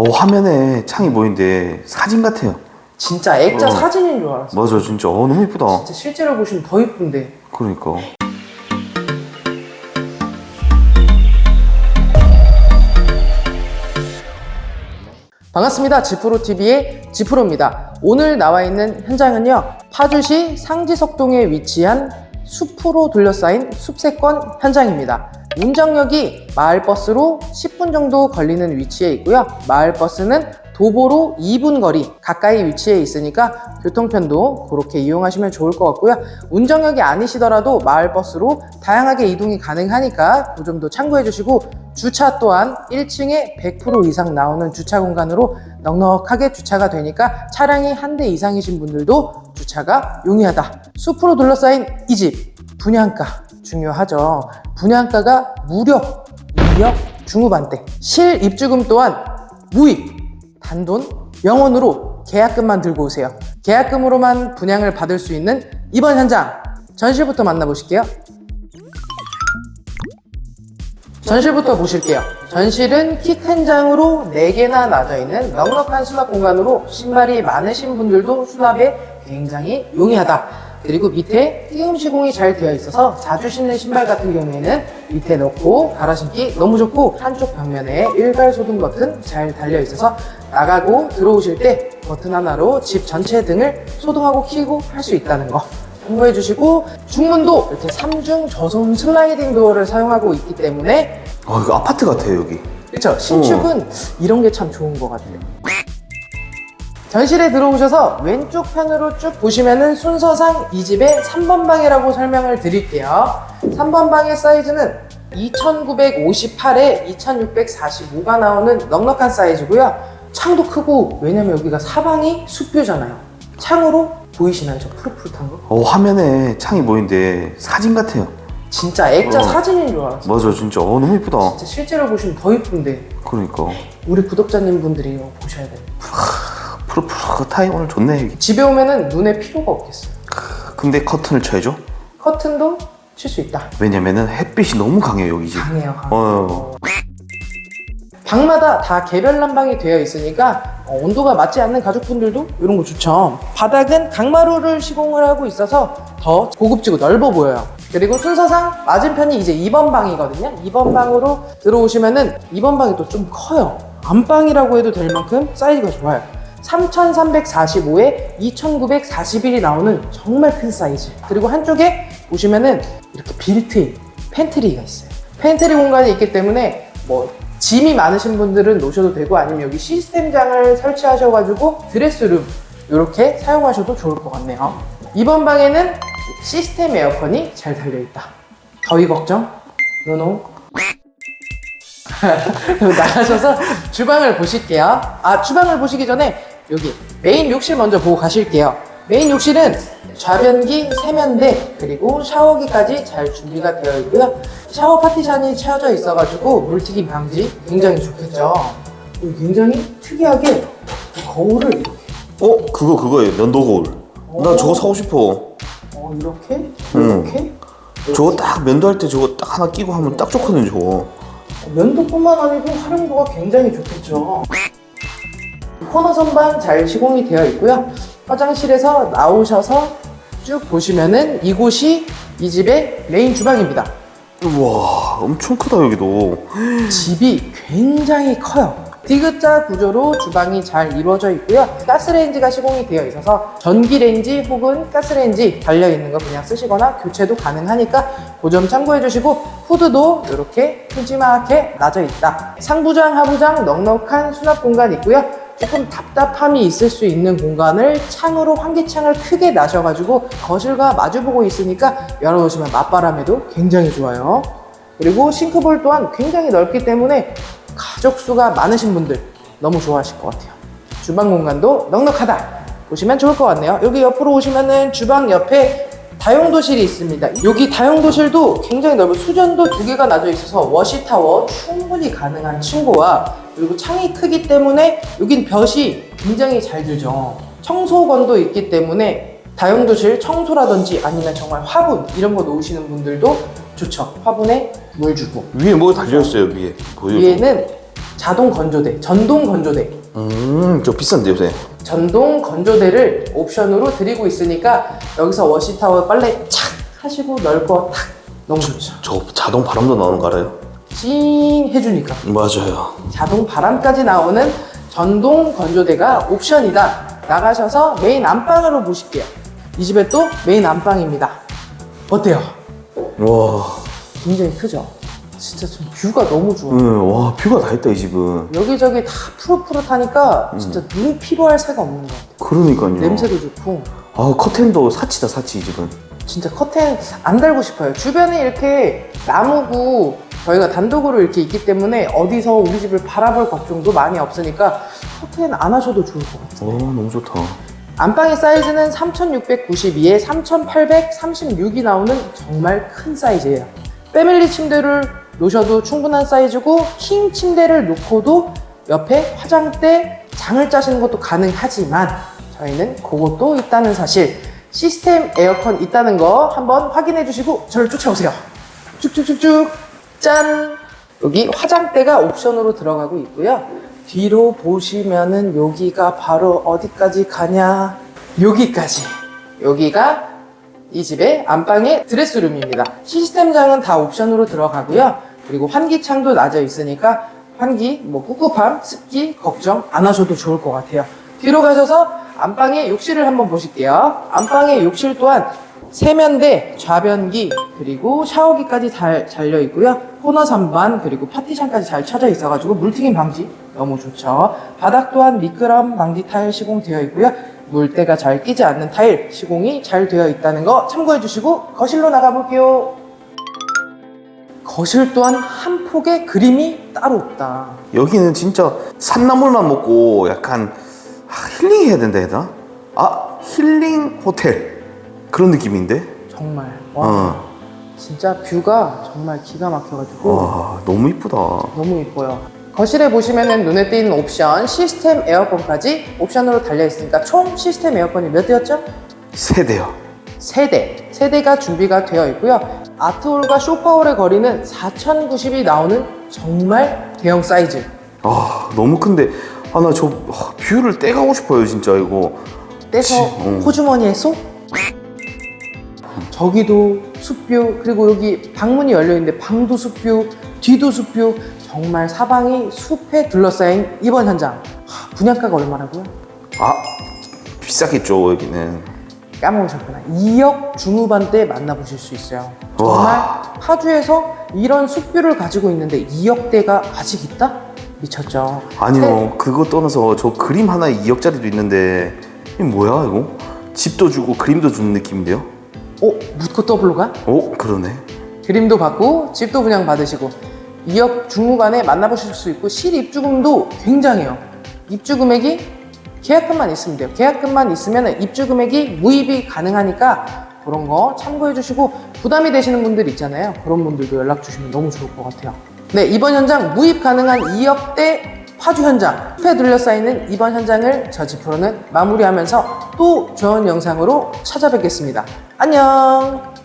어, 화면에 창이 보이는데 사진 같아요. 진짜 액자 어. 사진인 줄 알았어. 맞아, 진짜. 어, 너무 이쁘다. 진짜 실제로 보시면 더 이쁜데. 그러니까. 반갑습니다. 지프로TV의 지프로입니다. 오늘 나와 있는 현장은요, 파주시 상지석동에 위치한 숲으로 둘러싸인 숲세권 현장입니다. 운정역이 마을버스로 10분 정도 걸리는 위치에 있고요. 마을버스는 도보로 2분 거리 가까이 위치해 있으니까 교통편도 그렇게 이용하시면 좋을 것 같고요. 운정역이 아니시더라도 마을버스로 다양하게 이동이 가능하니까 그 점도 참고해 주시고 주차 또한 1층에 100% 이상 나오는 주차 공간으로 넉넉하게 주차가 되니까 차량이 한 대 이상이신 분들도 주차가 용이하다. 숲으로 둘러싸인 이 집 분양가 중요하죠. 분양가가 무려 2억 중후반대. 실 입주금 또한 무입 단돈 0원으로 계약금만 들고 오세요. 계약금으로만 분양을 받을 수 있는 이번 현장 전실부터 만나보실게요. 전실부터 보실게요. 전실은 키 큰 장으로 4개나 나져 있는 넉넉한 수납 공간으로 신발이 많으신 분들도 수납에 굉장히 용이하다. 그리고 밑에 띄움 시공이 잘 되어 있어서 자주 신는 신발 같은 경우에는 밑에 넣고 갈아 신기 너무 좋고 한쪽 벽면에 일괄 소등 버튼 잘 달려 있어서 나가고 들어오실 때 버튼 하나로 집 전체 등을 소등하고 키고 할 수 있다는 거 참고해 주시고 중문도 이렇게 3중 저소음 슬라이딩 도어를 사용하고 있기 때문에 아, 이거 아파트 같아요, 여기. 그렇죠 신축은 이런 게 참 좋은 것 같아요 전실에 들어오셔서 왼쪽 편으로 쭉 보시면은 순서상 이 집의 3번 방이라고 설명을 드릴게요 3번 방의 사이즈는 2958에 2645가 나오는 넉넉한 사이즈고요 창도 크고 왜냐면 여기가 사방이 숲뷰잖아요 창으로 보이시나요 저 푸릇푸릇한 거? 어, 화면에 창이 보이는데 사진 같아요. 진짜 액자 어. 사진인 줄 알았어 맞아, 진짜. 어, 너무 이쁘다. 진짜 실제로 보시면 더 이쁜데 그러니까. 우리 구독자님 분들이 이거 보셔야 돼요 타임 오늘 좋네. 집에 오면은 눈에 필요가 없겠어요 근데 커튼을 쳐야죠? 커튼도 칠 수 있다 왜냐면은 햇빛이 너무 강해요, 여기 집. 강해요 강해요 어. 방마다 다 개별 난방이 되어 있으니까 어, 온도가 맞지 않는 가족분들도 이런 거 좋죠 바닥은 강마루를 시공을 하고 있어서 더 고급지고 넓어 보여요 그리고 순서상 맞은편이 이제 2번 방이거든요 2번 방으로 들어오시면은 2번 방이 또 좀 커요 안방이라고 해도 될 만큼 사이즈가 좋아요 3345에 2941이 나오는 정말 큰 사이즈. 그리고 한쪽에 보시면은 이렇게 빌트인 팬트리가 있어요. 팬트리 공간이 있기 때문에 뭐 짐이 많으신 분들은 놓으셔도 되고 아니면 여기 시스템장을 설치하셔가지고 드레스룸 이렇게 사용하셔도 좋을 것 같네요. 이번 방에는 시스템 에어컨이 잘 달려있다. 더위 걱정? 노노 나가셔서 주방을 보실게요. 아, 주방을 보시기 전에 여기 메인 욕실 먼저 보고 가실게요. 메인 욕실은 좌변기, 세면대, 그리고 샤워기까지 잘 준비가 되어 있고요. 샤워 파티션이 채워져 있어가지고 물튀김 방지 굉장히 좋겠죠. 그리고 굉장히 특이하게 거울을 이렇게, 어? 그거, 그거예요. 면도 거울. 나 저거 사고 싶어. 어, 이렇게, 응. 이렇게. 저거 딱 면도할 때 저거 딱 하나 끼고 하면 딱 좋거든요, 저거. 면도뿐만 아니고 활용도가 굉장히 좋겠죠. 코너 선반 잘 시공이 되어 있고요. 화장실에서 나오셔서 쭉 보시면은 이곳이 이 집의 메인 주방입니다. 우와, 엄청 크다, 여기도. 집이 굉장히 커요. 디귿자 구조로 주방이 잘 이루어져 있고요. 가스레인지가 시공이 되어 있어서 전기레인지 혹은 가스레인지 달려있는 거 그냥 쓰시거나 교체도 가능하니까 그 점 참고해 주시고 후드도 이렇게 푸짐하게 놔져 있다. 상부장, 하부장 넉넉한 수납 공간 있고요. 조금 답답함이 있을 수 있는 공간을 창으로 환기창을 크게 나셔가지고 거실과 마주보고 있으니까 열어놓으시면 맞바람에도 굉장히 좋아요. 그리고 싱크볼 또한 굉장히 넓기 때문에 가족 수가 많으신 분들 너무 좋아하실 것 같아요. 주방 공간도 넉넉하다. 보시면 좋을 것 같네요. 여기 옆으로 오시면은 주방 옆에 다용도실이 있습니다. 여기 다용도실도 굉장히 넓은 수전도 두 개가 놔져 있어서 워시타워 충분히 가능한 층고와 그리고 창이 크기 때문에 여긴 볕이 굉장히 잘 들죠. 청소건도 있기 때문에 다용도실 청소라든지 아니면 정말 화분 이런 거 놓으시는 분들도 좋죠. 화분에 물 주고 위에 뭐 달려있어요, 위에. 보여줘. 위에는 자동 건조대, 전동 건조대. 음, 저 비싼데 요새. 전동 건조대를 옵션으로 드리고 있으니까 여기서 워시타워 빨래 착 하시고 넓고 탁 너무 좋죠. 저 자동 바람도 나오는 거 알아요? 찡 해주니까 맞아요. 자동 바람까지 나오는 전동 건조대가 옵션이다. 나가셔서 메인 안방으로 보실게요. 이 집에 또 메인 안방입니다. 어때요? 와, 굉장히 크죠? 진짜 좀 뷰가 너무 좋아. 응, 와 뷰가 다 있다 이 집은. 여기저기 다 푸릇푸릇하니까 진짜 눈 피로할 새가 없는 것 같아요. 그러니까요. 냄새도 좋고 아 커튼도 사치다 사치 이 집은. 진짜 커튼 안 달고 싶어요. 주변에 이렇게 나무고 저희가 단독으로 이렇게 있기 때문에 어디서 우리 집을 바라볼 걱정도 많이 없으니까 커튼 안 하셔도 좋을 것 같아요. 어 너무 좋다. 안방의 사이즈는 3692에 3836이 나오는 정말 큰 사이즈예요. 패밀리 침대를 놓으셔도 충분한 사이즈고 킹 침대를 놓고도 옆에 화장대 장을 짜시는 것도 가능하지만 저희는 그것도 있다는 사실 시스템 에어컨 있다는 거 한번 확인해 주시고 저를 쫓아오세요. 쭉쭉쭉쭉 짠 여기 화장대가 옵션으로 들어가고 있고요. 뒤로 보시면은 여기가 바로 어디까지 가냐? 여기까지. 여기가 이 집의 안방의 드레스룸입니다. 시스템장은 다 옵션으로 들어가고요. 그리고 환기창도 낮아 있으니까 환기, 뭐 꿉꿉함, 습기 걱정 안 하셔도 좋을 것 같아요. 뒤로 가셔서 안방의 욕실을 한번 보실게요. 안방의 욕실 또한 세면대, 좌변기, 그리고 샤워기까지 잘 잘려 있고요. 코너 선반, 그리고 파티션까지 잘 쳐져 있어가지고 물튀김 방지 너무 좋죠. 바닥 또한 미끄럼 방지 타일 시공되어 있고요. 물때가 잘 끼지 않는 타일 시공이 잘 되어 있다는 거 참고해 주시고 거실로 나가 볼게요. 거실 또한 한 폭의 그림이 따로 없다. 여기는 진짜 산나물만 먹고 약간 아, 힐링 해야 된다 해야 되나? 아 힐링 호텔 그런 느낌인데? 정말 와 어. 진짜 뷰가 정말 기가 막혀가지고 와 너무 이쁘다. 너무 이뻐요. 거실에 보시면은 눈에 띄는 옵션 시스템 에어컨까지 옵션으로 달려 있으니까 총 시스템 에어컨이 몇 대였죠? 세대요. 세 대. 세 대가 준비가 되어 있고요. 아트홀과 쇼파홀의 거리는 4,090이 나오는 정말 대형 사이즈. 아 너무 큰데 아 나 저 뷰를 떼가고 싶어요 진짜 이거. 떼서 치, 응. 호주머니에 쏙. 저기도 숲뷰 그리고 여기 방문이 열려 있는데 방도 숲뷰 뒤도 숲뷰 정말 사방이 숲에 둘러싸인 이번 현장 하, 분양가가 얼마라고요? 아 비싸겠죠 여기는. 까먹으셨구나 2억 중후반대 만나보실 수 있어요 정말 와. 파주에서 이런 숲뷰를 가지고 있는데 2억대가 아직 있다? 미쳤죠 아니요 그거 떠나서 저 그림 하나에 2억짜리도 있는데 이게 뭐야 이거? 집도 주고 그림도 주는 느낌인데요? 어? 묻고 더블로 가? 어 그러네. 그림도 받고 집도 분양 받으시고 2억 중후반에 만나보실 수 있고 실입주금도 굉장해요. 입주 금액이 계약금만 있으면 돼요. 계약금만 있으면 입주 금액이 무입이 가능하니까 그런 거 참고해 주시고 부담이 되시는 분들 있잖아요. 그런 분들도 연락 주시면 너무 좋을 것 같아요. 네, 이번 현장 무입 가능한 2억대 파주 현장 숲에 둘러싸이는 이번 현장을 저 집으로는 마무리하면서 또 좋은 영상으로 찾아뵙겠습니다. 안녕!